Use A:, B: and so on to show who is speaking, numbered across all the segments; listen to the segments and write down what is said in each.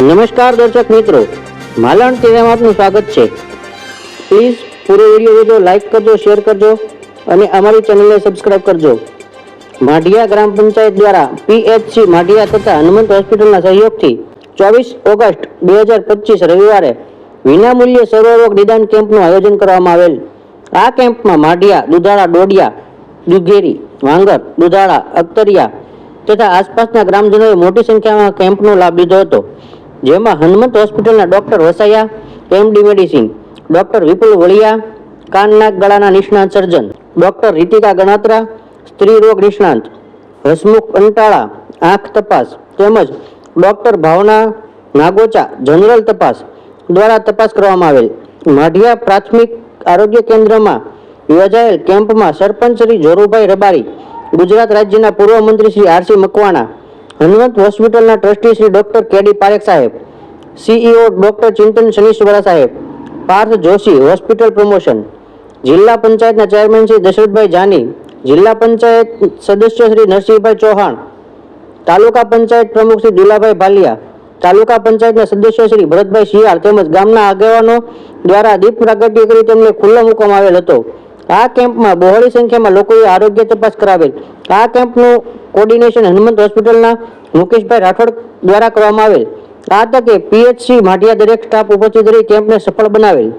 A: નમસ્કાર દર્શક મિત્રો, માલણ ટીવીમાં આપનું સ્વાગત છે. પ્લીઝ પૂરો વીડિયો જોજો લાઈક કરજો શેર કરજો અને અમારી ચેનલને સબસ્ક્રાઇબ કરજો. માઢિયા ગ્રામ પંચાયત દ્વારા પીએચસી માઢિયા તથા હનુમંત હોસ્પિટલના સહયોગથી ચોવીસ ઓગસ્ટ બે હજાર પચીસ રવિવારે વિનામૂલ્યે સર્વરોગ નિદાન કેમ્પનું આયોજન કરવામાં આવેલ. આ કેમ્પમાં માઢિયા, દુધાળા, ડોડિયા, દુઘેરી, વાંગર, દુધાળા, અખ્તરિયા તથા આસપાસના ગ્રામજનોએ મોટી સંખ્યામાં કેમ્પનો લાભ લીધો હતો. જેમાં હનુમંત હોસ્પિટલના doctor Vasaya MD medicine doctor Vipul Valiya કાન નાક ગળાના નિષ્ણાંત સર્જન, ડોક્ટર રીતિકા ગણાત્રા, સ્ત્રી રોગ નિષ્ણાંત, હસમુખ અંટાળા આંખ તપાસ, તેમજ ડોક્ટર ભાવના નાગોચા, જનરલ તપાસ દ્વારા તપાસ કરવામાં આવેલ. માઢિયા પ્રાથમિક આરોગ્ય કેન્દ્રમાં યોજાયેલ કેમ્પમાં સરપંચ શ્રી જોરુભાઈ રબારી, ગુજરાત રાજ્યના પૂર્વ મંત્રી શ્રી આરસી મકવાણા હનુમંત હોસ્પિટલના trustee Shri doctor KD Parekh સાહેબ, સીઈઓ ડોક્ટર ચિંતન શનીશ્વરા સાહેબ, પાર્થ જોશી હોસ્પિટલ પ્રમોશન, જિલ્લા પંચાયતના ચેરમેન શ્રી દશરથભાઈ જાની, જિલ્લા પંચાયત સદસ્ય શ્રી નરસિંહભાઈ ચૌહાણ, તાલુકા પંચાયત પ્રમુખ શ્રી દુલાભાઈ ભાલિયા, તાલુકા પંચાયતના સદસ્ય શ્રી ભરતભાઈ શિયાળ તેમજ ગામના આગેવાનો દ્વારા દીપ પ્રાગટ્ય કરી તેમને ખુલ્લો મૂકવામાં આવેલ હતો. આ કેમ્પમાં બહોળી સંખ્યામાં લોકોએ આરોગ્ય તપાસ કરાવેલ. આ કેમ્પનું કોર્ડિનેશન હનુમંત હોસ્પિટલના મુકેશભાઈ રાઠોડ દ્વારા કરવામાં આવેલ. આ તકે પીએચસી માઢિયા દરેક સ્ટાફ ઉપસ્થિત રહી કેમ્પને સફળ બનાવેલ.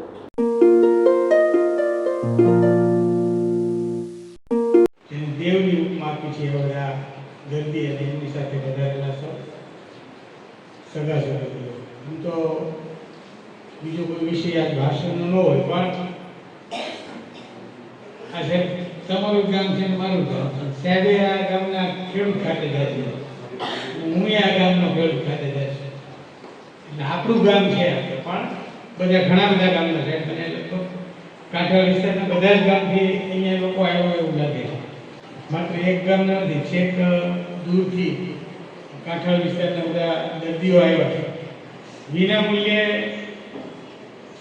B: દેવની સગા આમ તો બીજો કોઈ વિષય આજ ભાષણનો ન હોય, પણ આ છે તમારું ગામ છે મારું ગામ છે સાહેબે આ ગામના ખેડૂત ખાતે જાય છે. હું આ ગામનો ખેડૂત ખાતે જાય છે. એટલે આપણું ગામ છે આપણે પણ બધા ઘણા બધા ગામના સાહેબ મને લોકો કાંઠા વિસ્તારના બધા જ ગામથી અહીંયા લોકો આવ્યો એવું લાગે છે. માત્ર એક ગામના નથી, છેક દૂરથી કાંઠાળ વિસ્તારના બધા દર્દીઓ આવ્યા છે. વિના મૂલ્યે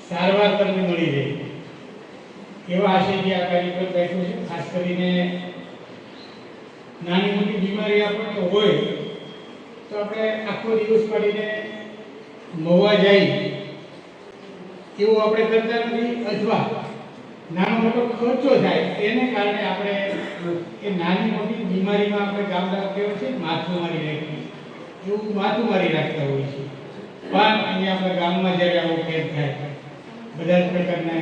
B: સારવાર તમને મળી રહે. એવા આશયથી આ કાર્યક્રમ બેઠો છે. ખાસ કરીને નાની મોટી બીમારી આપણને હોય, તો આપણે આખો દિવસ કાઢીને મહુવા જાય. એવું આપણે કરતા નથી, અથવા નાનો મોટો ખર્ચો થાય તેને કારણે આપણે એ નાની મોટી બીમારીમાં આપણે ગામડા કેવું છે, માથું મારી રાખીએ એવું માથું મારી રાખતા હોય છે. પણ અહીંયા આપણા ગામમાં જ્યારે આવો ફેર થાય, બધા જ પ્રકારના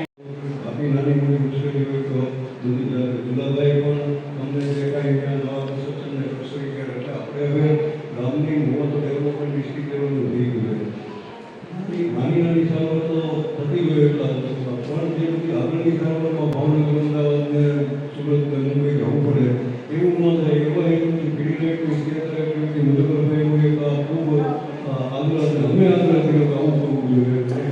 C: આપણી નાની મોટી મુશ્કેલી હોય તો દુલ- પણ અમને જે કાંઈ ત્યાં નવા કન્સ્ટ્રક્શનને રસોઈ કરે એટલે આપણે હવે ગામની મોત ડેવલપમેન્ટ ડિસ્ટ્રિક્ટ લેવલનું થઈ ગયું નાની નાની સારવાર તો હોય એટલા પણ જે બધી આગળની સારવારમાં ભાવનગર અમદાવાદ સુરત મુંબઈ પડે, એવું ન થાય. એવા એક પીડીલાઇટની હોય તો આ ખૂબ આગ્રહ અમે આગ્રહ આવું કરવું જોઈએ.